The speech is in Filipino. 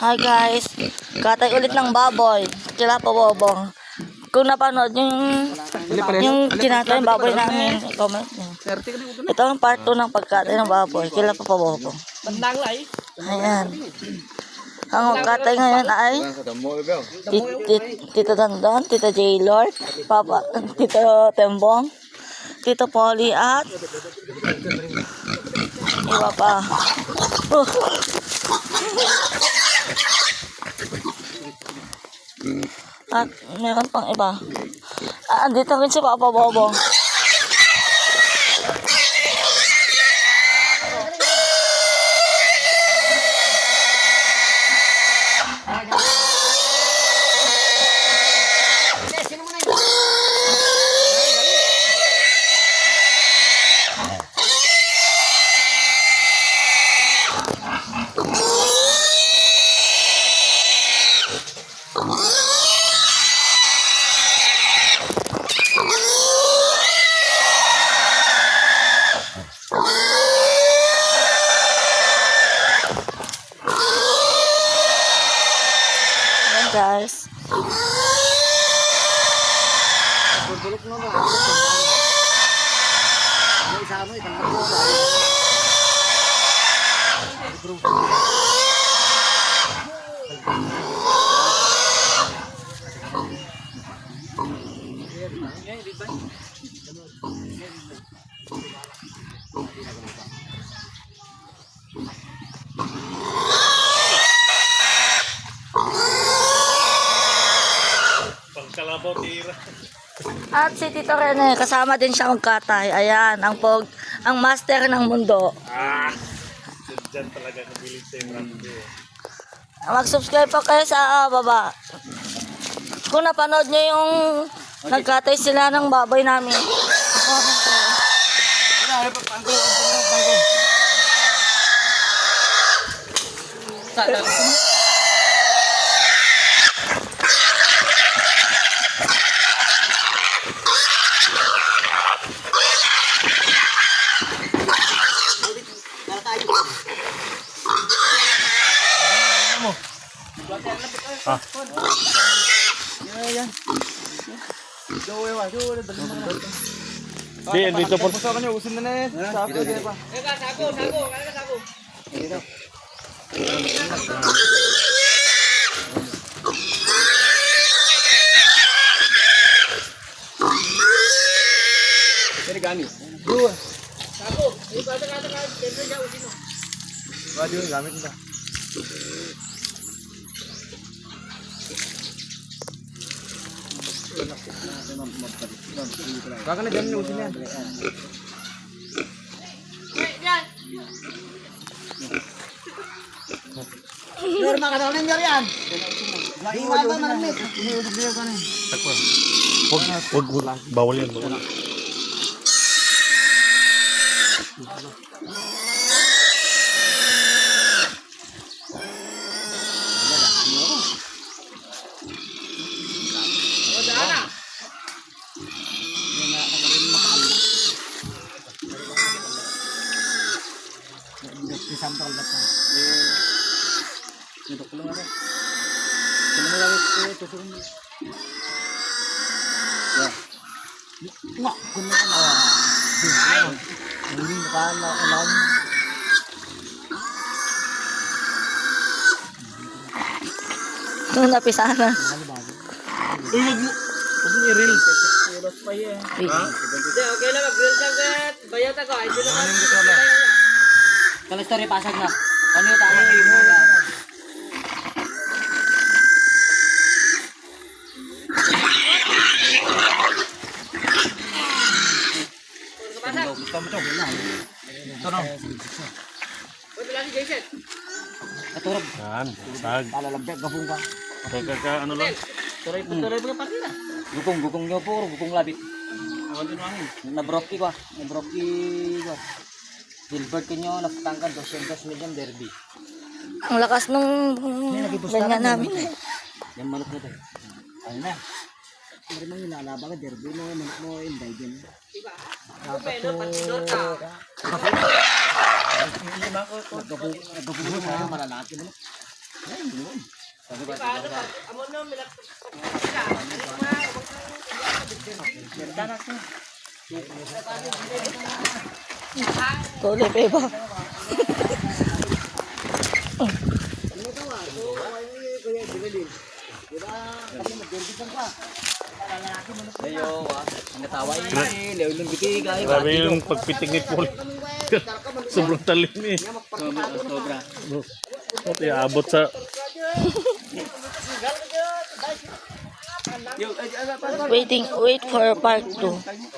Hi guys, katay ulit ng baboy. Kila pa bobong. Kung napanood yung yung kinatay ng baboy namin, comment nyo. Ito ang part 2 ng pagkatay ng baboy. Kila pa pa bobong. Ayan. Ang katay ngayon ay Tit- tit- Tito Dandan, Tito J. Lord, Papa, Tito Tembong, Tito Polly at iba pa. At meron pang iba. Ah, andito rin si Papa Bobo. Ayan guys. Bulok mo tira. At si Tito Rene, kasama din siya magkatay. Ayan, ang pog, ang master ng mundo. Ah! Diyan talaga kabilis sa Brando. Mag-subscribe pa kayo sa ah, baba. Kung napanood niyo yung nagkatay sila ng baboy namin. Ano, ano pa, pangko, pangko, pangko. Sa, sa, sa. Di, dito po. Puso ka niyo, usin na na yan. Sako, di pa. Ini gani. Dua. Sako. Ini kata kata kata jauh sini. Waduh, gamit na. Kaka na dyan usin yan. Pero makatawanan niyo yan. Naiwan ba maramit? Iniudog ka na. Wag, wag, wag. Bawal yan. Bawal. Sampal ba ito? Ito ko lang ako. Kailan mo lang ito? Tusok mo. Yeah. Nga, kung na ano. Ay! Hindi na na alam. Nung napisa na. Uy, wag mo. Wag mo i-reel. Kuras pa yan. Hindi, okay lang. Mag-grill ka agad. Bayat ako. Ay, di naman. Kalau story pasag na. Ano yung tama mo? Uy, wala si Jason. Katurab. Yan. Sag. Palalabdak, gapong ka. Kaka ka, ano lang. Tuloy po, tuloy po partida. Gukong, gukong nyo po, gukong labit. Ako din wangin. Nabroki ko ah. Nabroki ko. Gilbert kanyo, nakatangkan 200 million derby. Ang lakas nung ganyan namin. Yan manok na tayo. Ano na? Meron mang ilalaba ka, derby mo, manok mo, inday din. Diba? No? Patidor ka. Nagkapupo tayo, malalaki mo. Tuloy pa iba. Ayo, wa. Ang natawa yun. Leo yung biti kay. Grabe yung pagpitik ni Paul. Sobrang talim eh. Sobra. Pati abot sa... Waiting, wait for part 2.